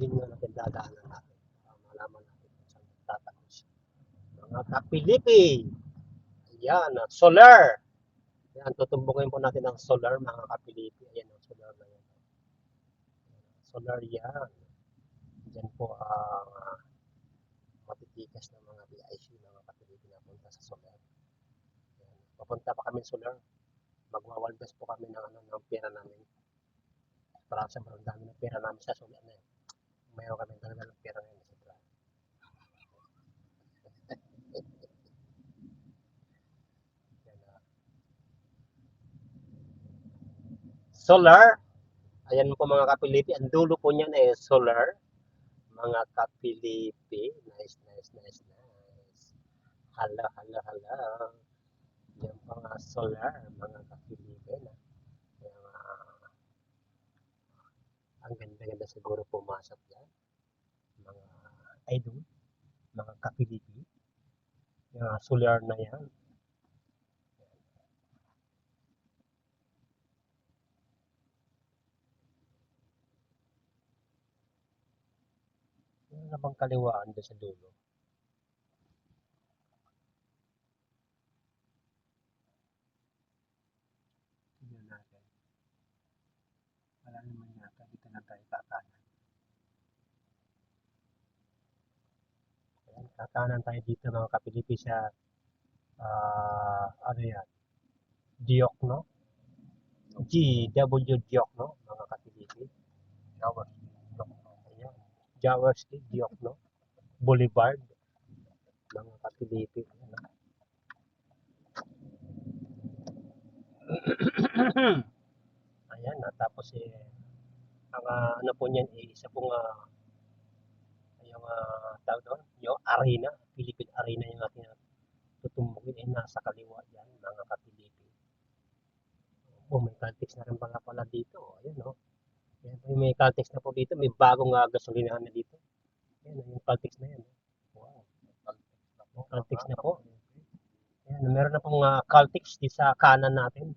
yun yung natin dadaanan natin. Para malaman natin kung saan tatagos siya. Mga kapilipi. Ayan, ah, solar. Ayan, tutumbukin po natin ang solar, mga kapilipi. Ayan ang solar na yan. Solar yan. Diyan po ang ah, matitikas ng mga BIC, mga kapilipi na punta sa solar. Ayan. Papunta pa kami solar. Magwawaldas po kami ng, ano, ng pera namin. Para sa ang dami ng pera namin sa solar na yan. Mayroon kami talaga ng pera ngayon. Yan, ah. Solar. Ayan po mga kapilipi. Ang dulo po niyan ay solar. Mga kapilipi. Nice, nice, nice, nice. Hala, hala, hala. Yan po mga solar. Mga kapilipi. Na. Yan, ah, ang ganda-ganda siguro pumasok yan. Mga idol. Mga kapilipi. Yung ah, solar na yan. Ano na bang kaliwaan doon sa dulo? Tignan natin. Wala naman yata. Dito na tayo kakanan. Ayan, kakanan tayo dito mga kapilipi sa ah ano yan? Diokno? GW Diokno mga kapilipi. Jawas Diokno. Ayan. Jaworski Diokno. Boulevard mga kapilipi. Ah. Ayan, ah, tapos eh, ang ah, ano po niyan, eh, isa pong ah, yung uh, tawag doon, yung arena, Philippine Arena yung ating ah, tutumbugin ay nasa kaliwa yan, mga kapilipi. Oh, may Caltex na rin pala pala dito. Ayan, oh. Ayan, may, Caltex na po dito. May bagong uh, gasolinahan na dito. Ayan, oh, yung Caltex na yan. oh. Wow. Caltex na po. Ayan, meron na pong uh, Caltex di sa kanan natin.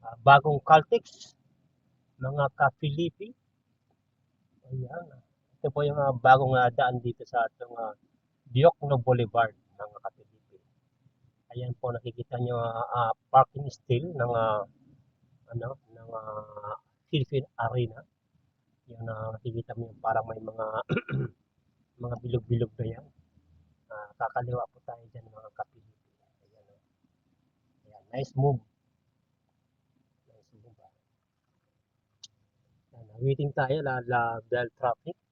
Ah, bagong Caltex. Mga ka-Filipi. Ayan. Ito po yung ah, bagong ah, daan dito sa atong uh, Diokno Boulevard ng Kapilipi. Ayan po nakikita nyo ah, ah, parking still ng ah, ano ng ah, Philippine Arena. Yung na nakikita mo yung parang may mga mga bilog-bilog na yan. Ah, kakaliwa po tayo dyan mga Kapilipi. Ayan, oh. Ayan, nice move. Nice ah. Waiting tayo la, la dahil traffic.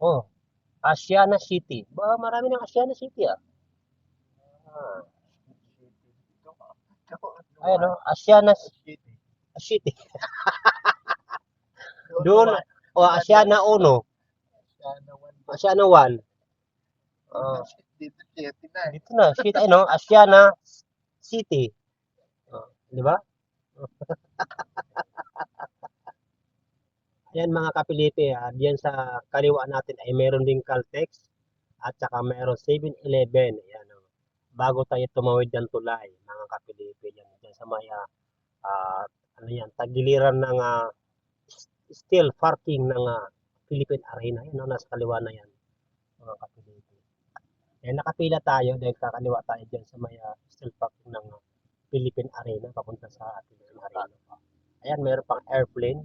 Ayan. Oh, Asiana City. Ba, marami ng Asiana City ah. Ah, ayun oh, Asiana City. Doon, o Asiana Uno, Asiana One. Oh, Dito, City na dito na, city, ano, Asiana City. Oh, di ba? Yan mga kapilipi, ah, diyan sa kaliwa natin ay meron ding Caltex at saka meron 7-Eleven. Yan, oh. Bago tayo tumawid ng tulay, mga kapilipi, yan, diyan sa may ah, ano yan, tagiliran ng ah, s- steel parking ng ah, Philippine Arena. Yan, oh, nasa kaliwa na yan, mga kapilipi. Yan, nakapila tayo dahil kakaliwa tayo dyan sa may ah, steel parking ng ah, Philippine Arena, papunta sa Philippine Arena. Ayan, meron pang airplane.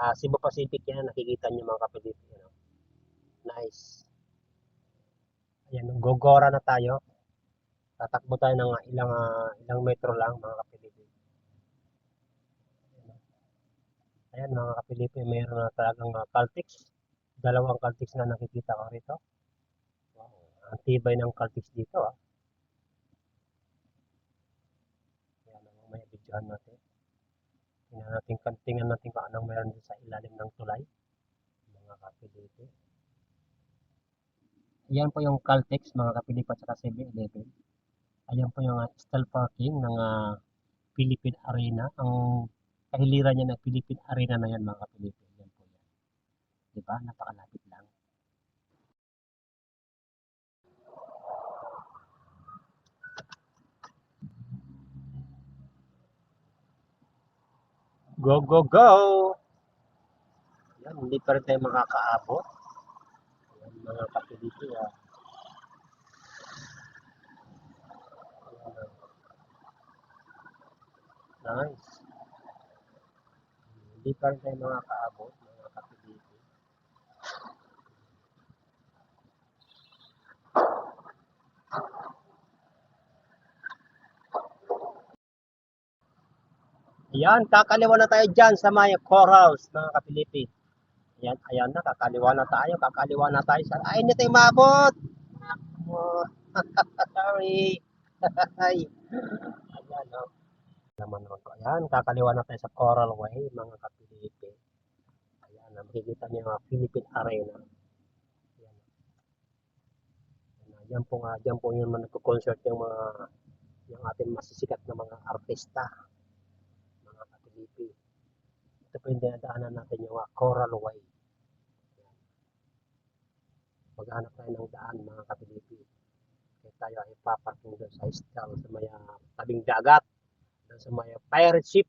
Ah, Cebu Pacific yan, nakikita niyo mga kapatid. You know. Nice. Ayan, gogora na tayo. Tatakbo tayo ng ilang ah, ilang metro lang mga kapatid. Ayan, mga kapatid, mayroon na talagang uh, Caltex. Dalawang Caltex na nakikita ko rito. Wow, ang tibay ng Caltex dito ah. Ayan, mamaya videohan natin. Tingnan natin, tingnan natin kung anong meron sa ilalim ng tulay. Mga kapiliti. Ayan po yung Caltex, mga kapilip at saka 7-Eleven. Ayan po yung uh, stall parking ng ah, Philippine Arena. Ang kahiliran niya ng Philippine Arena na yan, mga kapilip. Ayan po yan. Diba? Napakalapit Go, go, go! Yan, hindi pa rin tayo makakaabot. Ayan, mga kapiliti. Ah. Nice. Hindi pa rin tayo makakaabot, mga Ayan, kakaliwa na tayo dyan sa may corals, mga kapilipi. Ayan, ayan na, kakaliwa na tayo, kakaliwa na tayo. Sa... Ay, hindi tayo maabot! Oh, sorry. Ay. ayan, oh. Naman naman ko. Ayan, kakaliwa na tayo sa Coral Way, mga kapilipi. Ayan, ah, makikita niyo mga Philippine Arena. Ayan. Ayan, ah, Yan po nga, dyan po yung mga nagko-concert yung mga yung ating masisikat na mga artista kapilipi. Ito po yung dinadaanan natin yung uh, Coral Way. Maghanap tayo ng daan mga kapilipi. Kaya tayo ay paparking doon sa istal sa may ah, tabing dagat. Doon sa may ah, pirate ship.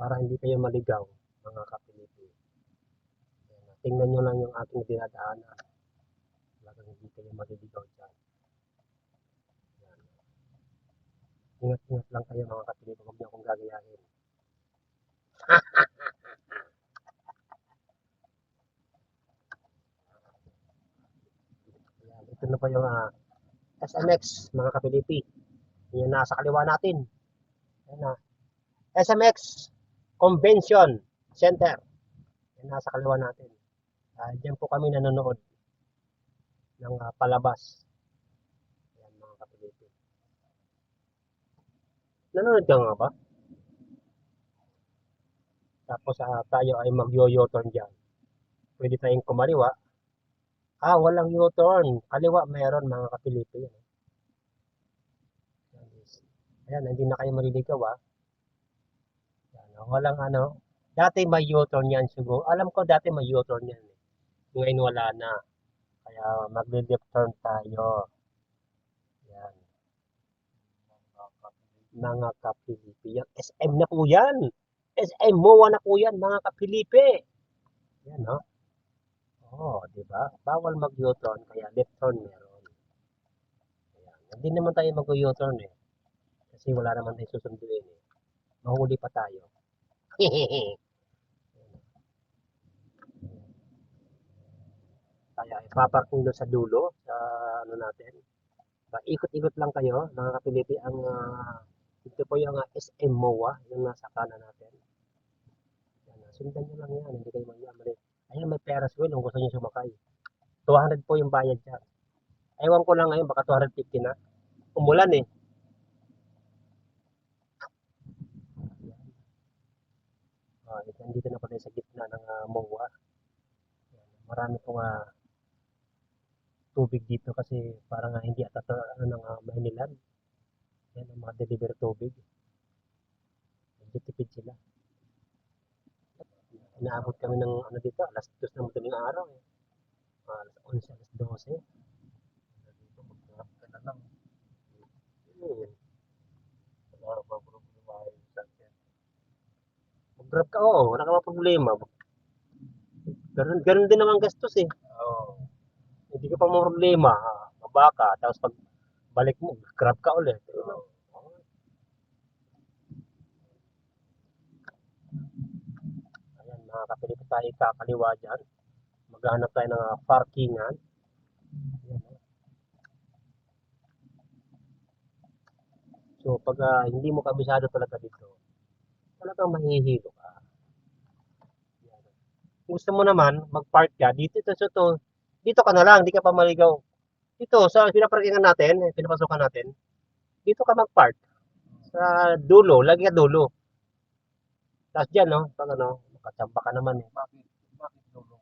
Para hindi kayo maligaw mga kapilipi. Tingnan nyo lang yung ating dinadaanan. Talagang hindi kayo maliligaw dyan. Yan. Ingat-ingat lang kayo mga kapilip, huwag niyo akong gagayahin. Yan. Ito na pa yung ah, SMX mga kapilipi. Yan nasa kaliwa natin. Yan na. SMX Convention Center. Yan nasa kaliwa natin. Ah, diyan po kami nanonood ng ah, palabas. Yan mga kapilipi. Nanonood ka nga ba? Tapos ah, tayo ay mag-yo-yo turn dyan. Pwede tayong kumaliwa. Ah, walang U-turn. Kaliwa meron mga kapilipi. Ayan, hindi na kayo maliligaw ah. Yan, ah, walang ano. Dati may U-turn yan siguro. Alam ko dati may U-turn yan. Eh. Ngayon wala na. Kaya mag-left turn tayo. Yan. Mga kapilipi. Yan. SM na po yan. SM MOA na po yan, mga kapilipi. Yan, no? Oo, di ba? Bawal mag-U-turn, kaya left turn meron. Ayan. Hindi naman tayo mag-U-turn eh. Kasi wala naman tayo susunduin eh. Mahuli pa tayo. Kaya ipaparking doon sa dulo, sa ano natin. Ikot-ikot lang kayo, mga kapilipi, ang ah, ito po yung ah, SM MOA, yung nasa kanan natin. Yan, ah, sundan nyo lang yan, hindi kayo magyamali. Ayan, may Ferris wheel kung gusto nyo sumakay. 200 po yung bayad dyan. Ewan ko lang ngayon, baka 250 na. Umulan eh. Ah, ito, nandito na pala sa gitna ng uh, MOA. Marami pong ah, tubig dito kasi parang ah, hindi ata to, ano ng uh, Maynilad. Yan ang mga deliver tubig. Medyo tipid sila. Inaabot kami ng ano dito, alas 2 ng madaling araw eh. Alas 11, alas 12. Dito, mag-grab ka na lang. Hmm. Wala pa problema yung sakyan. Mag-grab ka, oo. Wala ka pa problema. Ganun, ganun din naman gastos eh. Oo. Hindi ka pa problema. ah, Mabaka. Tapos pag balik mo, grab ka ulit. Ayan, mga kapilipi tayo kakaliwa dyan. Maghanap tayo ng ah, parkingan. So, pag ah, hindi mo kabisado talaga dito, talagang mahihilo ka. Gusto mo naman, mag-park ka, dito, ito, ito, ito, dito ka na lang, di ka pa maligaw. Dito, sa pinaparkingan natin, eh, pinapasukan natin, dito ka mag-park. Sa dulo, lagi ka dulo. Tapos dyan, no, pag ano, makachamba ka naman eh. Bakit? Bakit dulo?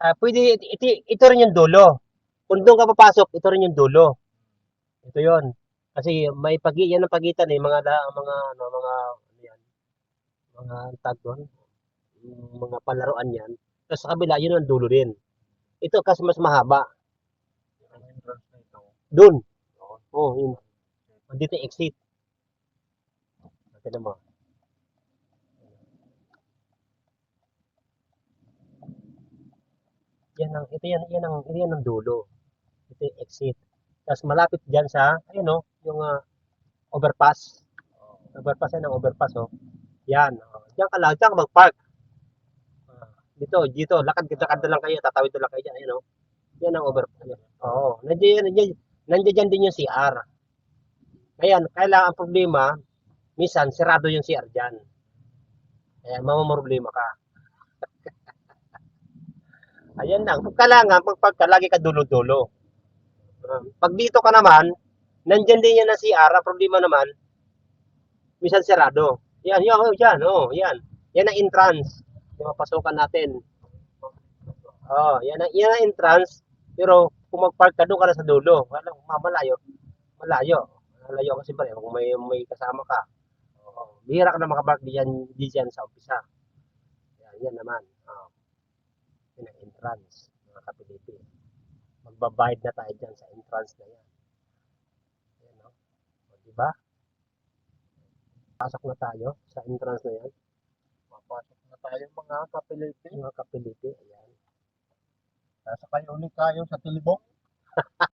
Ah, pwede, ito, ito rin yung dulo. Kung doon ka papasok, ito rin yung dulo. Ito yon. Kasi may pagi yan ang pagitan eh, mga mga ano, mga ano yan, mga tag doon, mga palaruan yan. Tapos sa kabila, yun ang dulo din. Ito kasi mas mahaba. Ang Ano, entrance na ito. Doon. Oo, oh, yun. Dito yung exit. Tignan mo. Yan ang, ito yan, yan ang, yan ang dulo. Ito yung exit. Tapos malapit dyan sa, ayun o, yung ah, overpass. Overpass yan ang overpass oh. Yan. Oh. Diyan ka lang, diyan ka mag-park. Ah, dito, dito, lakad, lakad na lang kayo, tatawid na lang kayo dyan, ayun oh. Yan ang overpass. Yan. Oo. Nandiyan, nandiyan, nandiyan din yung CR. Ngayon, kailangan ang problema, minsan, sirado yung CR dyan. Kaya mamamroblema ka. Ayan lang. Kailangan, pag pagka, lagi ka dulo-dulo. Ah, pag dito ka naman, nandyan din yan na CR, ang problema naman, minsan sirado. Yan, yan, oh, yan, oh, yan. Yan ang entrance. Yung mapasukan natin. Oh, yan ang, yan ang entrance. Pero kung mag-park ka doon ka na sa dulo, wala, mamalayo. Malayo. Malayo kasi pare, kung may, may kasama ka. Oh, bihira ka na makapark diyan, diyan sa umpisa. Yan, yan naman. Oh. Yan ang entrance, mga kapilipi. Magbabayad na tayo dyan sa entrance na yan. Yan, no? O, di ba? Pasok na tayo sa entrance na yan. Papasok na tayo mga kapilipi. Mga kapilipi, ayan. Nasa kayo ulit tayo sa Tilibong.